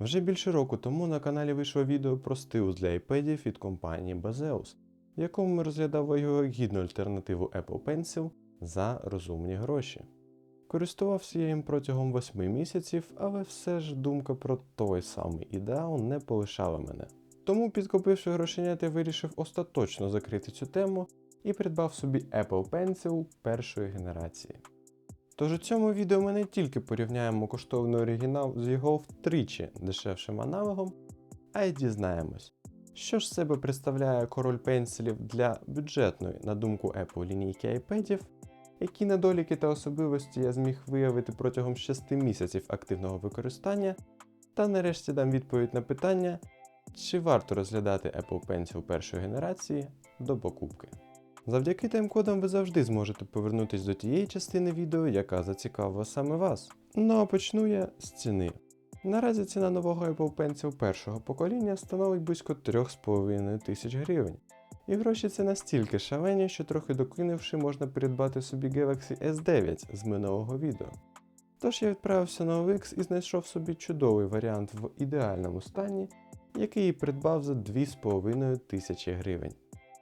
Вже більше року тому на каналі вийшло відео про стилус для iPad від компанії Bazeus, в якому ми розглядали його гідну альтернативу Apple Pencil за розумні гроші. Користувався я їм протягом 8 місяців, але все ж думка про той самий ідеал не полишала мене. Тому, підкопивши грошенят, я вирішив остаточно закрити цю тему і придбав собі Apple Pencil першої генерації. Тож у цьому відео ми не тільки порівняємо коштовний оригінал з його втричі дешевшим аналогом, а й дізнаємось, що ж себе представляє король пенсилів для бюджетної, на думку Apple лінійки iPadів, які недоліки та особливості я зміг виявити протягом 6 місяців активного використання, та нарешті дам відповідь на питання, чи варто розглядати Apple Pencil першої генерації до покупки. Завдяки тайм-кодам ви завжди зможете повернутися до тієї частини відео, яка зацікавила саме вас. Ну а почну я з ціни. Наразі ціна нового Apple Pencil першого покоління становить близько 3,5 тисяч гривень. І гроші це настільки шалені, що трохи докинувши, можна придбати собі Galaxy S9 з минулого відео. Тож я відправився на OLX і знайшов собі чудовий варіант в ідеальному стані, який придбав за 2,5 тисячі гривень.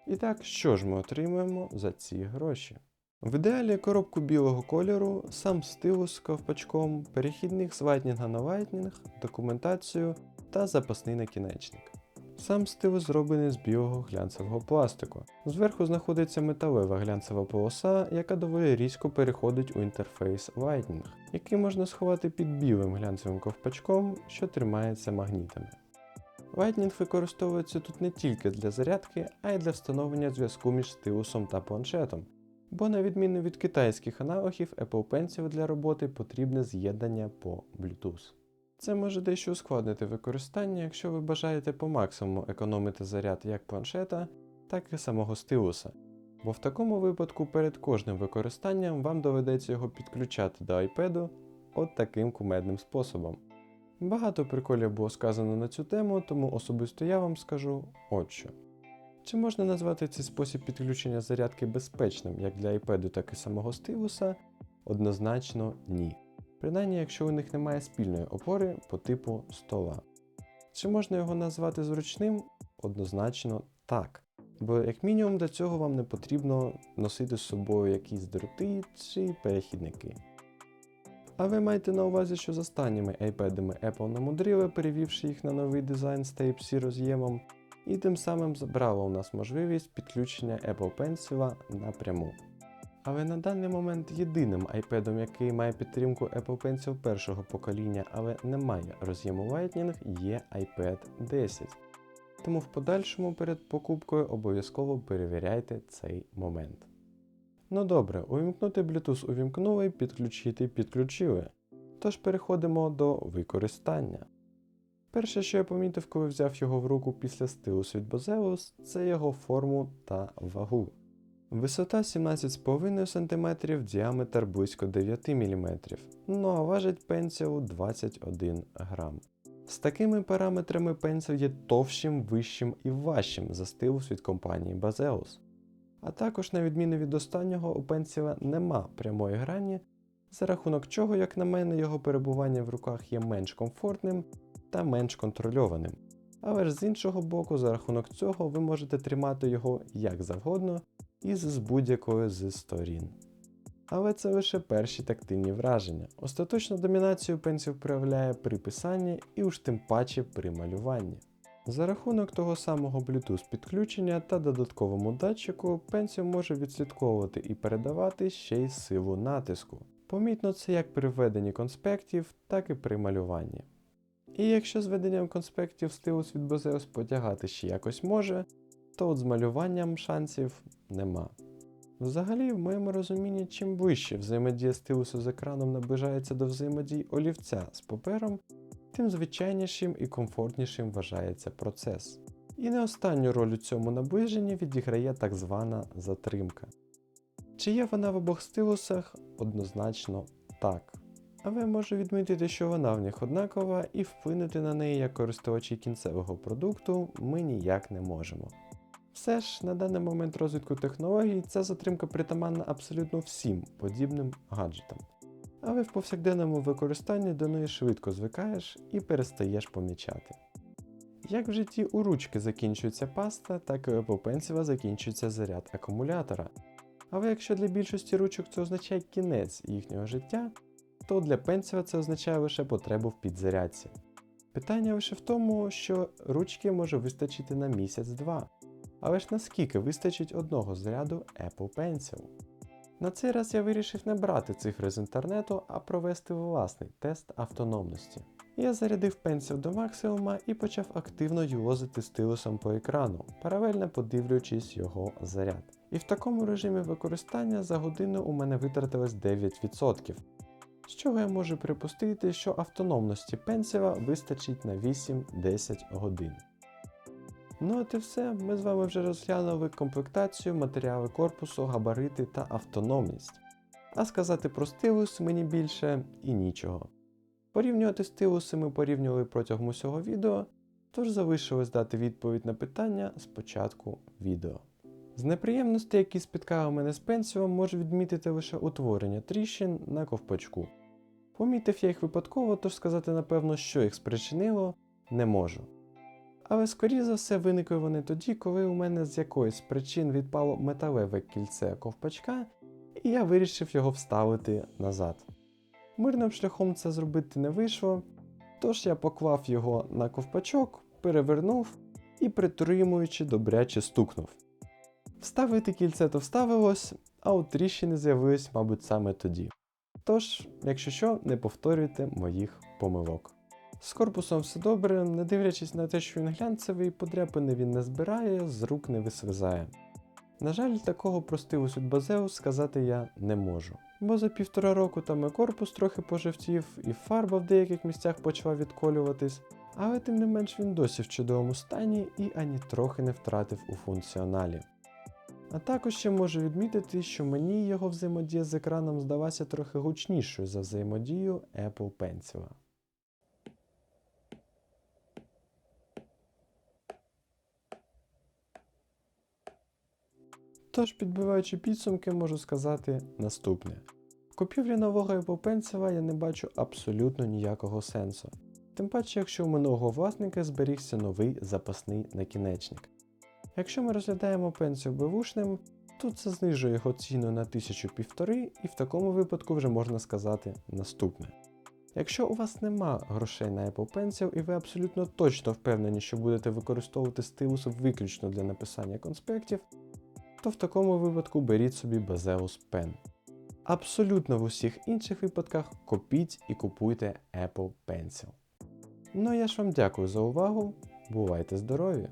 І так, що ж ми отримуємо за ці гроші? В ідеалі коробку білого кольору, сам стилус з ковпачком, перехідник з вайтнінга на вайтнінг, документацію та запасний накінечник. Сам стилус зроблений з білого глянцевого пластику. Зверху знаходиться металева глянцева полоса, яка доволі різко переходить у інтерфейс Lightning, який можна сховати під білим глянцевим ковпачком, що тримається магнітами. Lightning використовується тут не тільки для зарядки, а й для встановлення зв'язку між стилусом та планшетом, бо на відміну від китайських аналогів Apple Pencil для роботи потрібне з'єднання по Bluetooth. Це може дещо ускладнити використання, якщо ви бажаєте по максимуму економити заряд як планшета, так і самого стилуса, бо в такому випадку перед кожним використанням вам доведеться його підключати до iPad от таким кумедним способом. Багато приколів було сказано на цю тему, тому особисто я вам скажу от що. Чи можна назвати цей спосіб підключення зарядки безпечним як для iPad, так і самого стилуса? Однозначно ні. Принаймні, якщо у них немає спільної опори по типу стола. Чи можна його назвати зручним? Однозначно так. Бо, як мінімум, для цього вам не потрібно носити з собою якісь дроти чи перехідники. А ви маєте на увазі, що з останніми iPadами Apple намудрили, перевівши їх на новий дизайн з Type-C роз'ємом, і тим самим забрало у нас можливість підключення Apple Pencil напряму. Але на даний момент єдиним iPad, який має підтримку Apple Pencil першого покоління, але не має роз'єму Lightning, є iPad 10. Тому в подальшому перед покупкою обов'язково перевіряйте цей момент. Ну добре, увімкнути Bluetooth увімкнули, підключити підключили. Тож переходимо до використання. Перше, що я помітив, коли взяв його в руку після стилусу від Bozeus, це його форму та вагу. Висота 17,5 см, діаметр близько 9 мм, ну а важить пенсіл 21 грам. З такими параметрами пенсіл є товщим, вищим і важчим за стилус від компанії Bazeus. А також, на відміну від останнього, у пенсіла нема прямої грані, за рахунок чого, як на мене, його перебування в руках є менш комфортним та менш контрольованим. Але ж з іншого боку, за рахунок цього ви можете тримати його як завгодно із з будь-якої з сторін. Але це лише перші тактильні враження. Остаточну домінацію пенсіл проявляє при писанні і уж тим паче при малюванні. За рахунок того самого Bluetooth підключення та додатковому датчику пенсіл може відслідковувати і передавати ще й силу натиску. Помітно це як при введенні конспектів, так і при малюванні. І якщо з веденням конспектів стилус від Bozeus потягати ще якось може, то от з малюванням шансів нема. Взагалі, в моєму розумінні, чим ближче взаємодія стилусу з екраном наближається до взаємодії олівця з папером, тим звичайнішим і комфортнішим вважається процес. І не останню роль у цьому наближенні відіграє так звана затримка. Чи є вона в обох стилусах? Однозначно так. Але можу відмітити, що вона в них однакова і вплинути на неї як користувачі кінцевого продукту ми ніяк не можемо. Все ж, на даний момент розвитку технологій ця затримка притаманна абсолютно всім подібним гаджетам. Але в повсякденному використанні до неї швидко звикаєш і перестаєш помічати. Як в житті у ручки закінчується паста, так і у Pencil закінчується заряд акумулятора. Але якщо для більшості ручок це означає кінець їхнього життя, то для пенсіва це означає лише потребу в підзарядці. Питання лише в тому, що ручки може вистачити на місяць-два. Але ж наскільки вистачить одного заряду Apple Pencil? На цей раз я вирішив не брати цифри з інтернету, а провести власний тест автономності. Я зарядив пенсіл до максимума і почав активно юлозити стилусом по екрану, паралельно подивлюючись його заряд. І в такому режимі використання за годину у мене витратилось 9%, з чого я можу припустити, що автономності пенсіла вистачить на 8-10 годин. Ну от і все, ми з вами вже розглянули комплектацію, матеріали корпусу, габарити та автономність. А сказати про стилус мені більше і нічого. Порівнювати стилуси ми порівнювали протягом усього відео, тож залишилось дати відповідь на питання з початку відео. З неприємностей, які спіткали мене з пенсіом, можу відмітити лише утворення тріщин на ковпачку. Помітив я їх випадково, тож сказати напевно, що їх спричинило, не можу. Але скоріше за все виникли вони тоді, коли у мене з якоїсь причин відпало металеве кільце ковпачка, і я вирішив його вставити назад. Мирним шляхом це зробити не вийшло, тож я поклав його на ковпачок, перевернув і притримуючи добряче стукнув. Вставити кільце то вставилось, а от тріщини з'явились, мабуть, саме тоді. Тож, якщо що, не повторюйте моїх помилок. З корпусом все добре, не дивлячись на те, що він глянцевий, подряпини він не збирає, з рук не висвизає. На жаль, такого про стилус від Базеус сказати я не можу. Бо за півтора року там і корпус трохи пожевтів, і фарба в деяких місцях почала відколюватись, але тим не менш він досі в чудовому стані і ані трохи не втратив у функціоналі. А також ще можу відмітити, що мені його взаємодія з екраном здалася трохи гучнішою за взаємодію Apple Pencil. Тож, підбиваючи підсумки, можу сказати наступне: в купівлі нового Pencil я не бачу абсолютно ніякого сенсу. Тим паче, якщо у минулого власника зберігся новий запасний накінечник. Якщо ми розглядаємо Pencil бевушним, то це знижує його ціну на 1000-1500 і в такому випадку вже можна сказати наступне. Якщо у вас нема грошей на Apple Pencil і ви абсолютно точно впевнені, що будете використовувати стилус виключно для написання конспектів, то в такому випадку беріть собі Bezeus Pen. Абсолютно в усіх інших випадках копіть і купуйте Apple Pencil. Ну а я ж вам дякую за увагу, бувайте здорові!